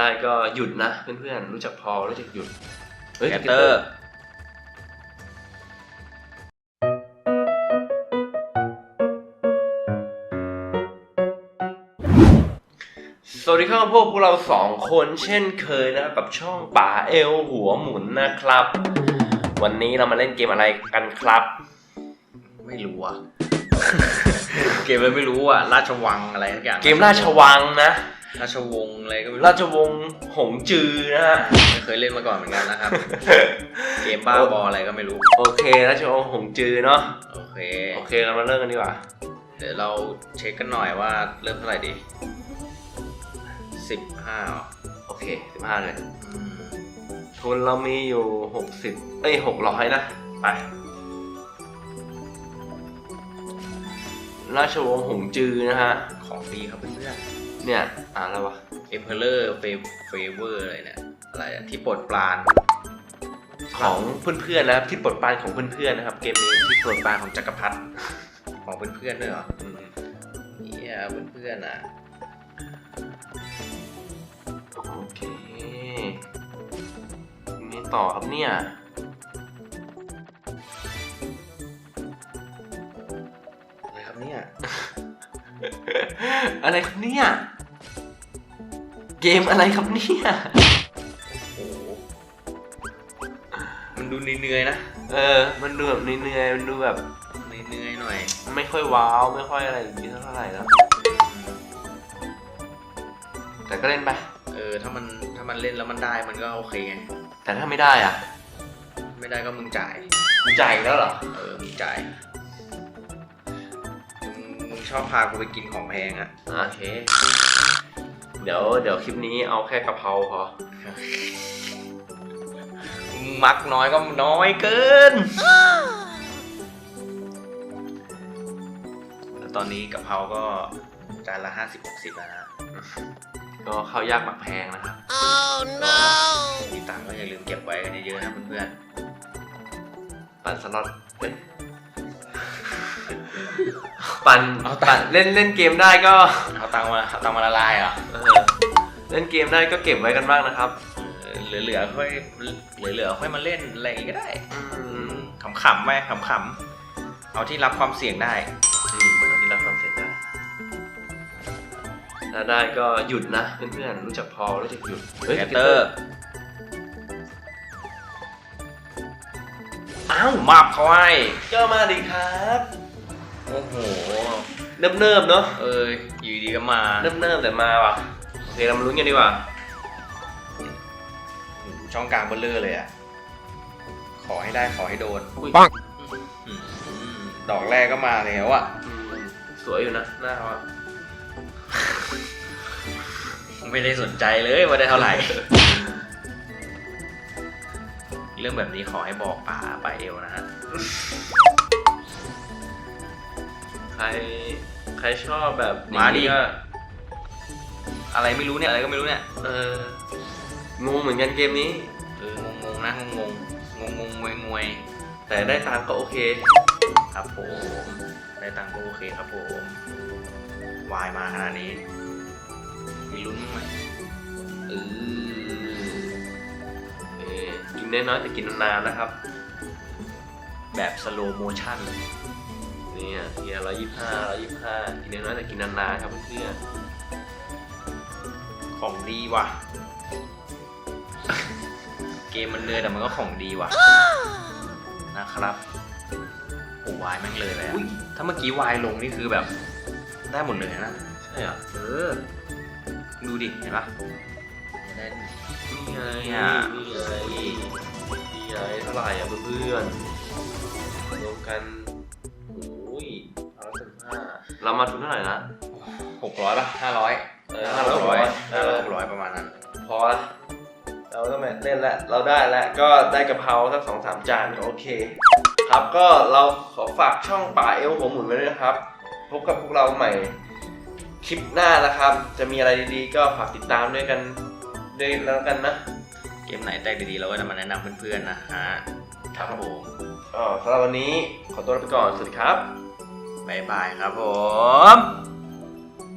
ได้ก็หยุดนะเพื่อนๆรู้จักพอรู้จักหยุดเฮ้ยแกตเตอร์ สวัสดีครับพวกพวกเราสองคนเช่นเคยนะครับกับช่องป่าเอลหัวหมุนนะครับ วันนี้เรามาเล่นเกมอะไรกันครับ ไม่รู้อะเกมอะไรไม่รู้อะราชวังอะไรทุกอย่างเกมราชวังนะ ราชวงศ์อะไรก็ไม่รู้ราชวงศ์หงจือนะฮะ ไม่เคยเล่นมาก่อนเหมือนกันนะครับ เกมบ้าบออะไรก็ไม่รู้ โอเคราชวงศ์หงจือเนาะ โอเค โอเคเรามาเริ่มกันดีกว่า เดี๋ยวเราเช็คกันหน่อยว่าเริ่มเท่าไหร่ดีสิบห้าโอเคสิบห้าเลยทุนเรามีอยู่หกสิบเอ้ยหกร้อยนะ ไป ราชวงศ์หงจือนะฮะ ของดีครับเพื่อนเนี่ยอ่านแล้ววะเอ็มเพลเลอร์เฟเฟเวอร์อะไรเนี่ย อะไรอะที่โปรดปราน ของเพื่อนๆนะครับที่ปลดปรานของเพื่อนๆนะครับ เกมนี้ที่โปรดปรานของจักรพรรดิ ของเพื่อนๆด้วยเหรออืมเนี่ยเพื่อนๆอะ โอเคมีต่อครับเนี่ย ครับเนี่ย อะไรครับเนี่ย เกมอะไรครับเนี่ย โอ้โห มันดูเหนื่อยๆนะเออ มันดูแบบเหนื่อยๆมันดูแบบ เหนื่อยๆหน่อยไม่ค่อยว้าวไม่ค่อยอะไรอย่างนี้เท่าไหร่แล้วแต่ก็เล่นไป เออ ถ้ามันถ้ามันเล่นแล้วมันได้มันก็โอเคไง แต่ถ้าไม่ได้อะไม่ได้ก็มึงจ่าย มึงจ่ายอีกแล้วเหรอ เออ มึงจ่ายมึงมึง ชอบพากูไปกินของแพงอะ โอเค เดี๋ยวเดี๋ยวคลิปนี้เอาแค่กะเพราพอมึงมักน้อยก็น้อยเกิน แล้วตอนนี้กะเพราก็จานละห้าสิบหกสิบแล้วนะ ก็ข้าวยากหมักแพงนะครับมีตังค์ก็อย่าลืมเก็บไว้กันเยอะๆนะเพื่อนปั่นสล็อตเฮ้ย ปั่นปั่นเล่นเล่นเกมได้ก็ๆเอาตังค์มาเอาตังค์มาละลายเหรอะเออเล่นเกมได้ก็เก็บไว้กันบ้างนะครับเหลือๆค่อยเหลือๆค่อยมาเล่นอะไรอย่างงี้ก็ได้อืมขำๆไปขำๆเอาที่รับความเสี่ยงได้ อืมอันนี้รับความเสร็จได้ถ้าได้ก็หยุดนะเพื่อนๆรู้จักพอรู้จักหยุดเฮ้ยแกตเตอร์อ้าวมาบเขาให้ก็มาดีครับโอ้โห เนิบเนิบๆเนาะ เอออยู่ดีก็มาเนิบเนิบๆแต่มาว่ะ โอเคเรามาลุ้นกันดีกว่า ช่องกลางเบลเลอร์เลยอะ ขอให้ได้ขอให้โดนอุ้ยอืมดอกแรกก็มาแล้วอะอืมสวยอยู่นะหน้าว่ะไม่ได้สนใจเลยว่าได้เท่าไหร่ เรื่องแบบนี้ขอให้บอกป๋าไปเอวนะฮะ ใครใครชอบแบบมานี้ก็อะไรไม่รู้เนี่ยอะไรก็ไม่รู้เนี่ย เอองงเหมือนกันเกมนี้ เอองงงนะงงๆงงงงวยงวยแต่ได้ตังก็โอเค ครับผม ได้ตังก็โอเคครับผมวายมาขนาดนี้ มีลุ้นไหมเออกินน้อยๆแต่กินนานนะครับ แบบสโลโมชั่น เนี่ยเทียร้อยยี่ห้าร้อยยี่ห้ากินน้อยๆแต่กินนานๆครับเพื่อนของดีว่ะ เกมมันเนื่อยแต่มันก็ของดีว่ะ นะครับโอ้วายแม่งเลยเลยอะถ้าเมื่อกี้วายลงนี่คือแบบ ได้หมดเลยนะๆใช่เหรอเออ ดูดิ เห็นปะได้นี่ไงเนี่ยนี่ไงนี่ไงเท่าไหร่อะเพื่อนๆรวมกัน เรามาทุนเท่าไหร่นะหกร้อยป่ะห้าร้อยเออห้าร้อยหกร้อยเอห้าอร้อยหกร้อยประมาณนั้น พอละเราก็ไม่เล่นแล้ว เราได้แล้วก็ได้กะเพราสักสองสามจานก็โอเค ครับก็เราขอฝากช่องป่าเอลหัวหมุนไว้ด้วยนะครับ พบกับพวกเราใหม่คลิปหน้านะครับ จะมีอะไรดีๆ ก็ฝากติดตามด้วยกันด้วยแล้วกันนะ เกมไหนแตกดีๆ เราก็จะมาแนะนำเพื่อนๆนะฮะครับผมก็สำหรับวันนี้ขอตัวลาไปก่อน สวัสดีครับ บ๊ายบายครับผม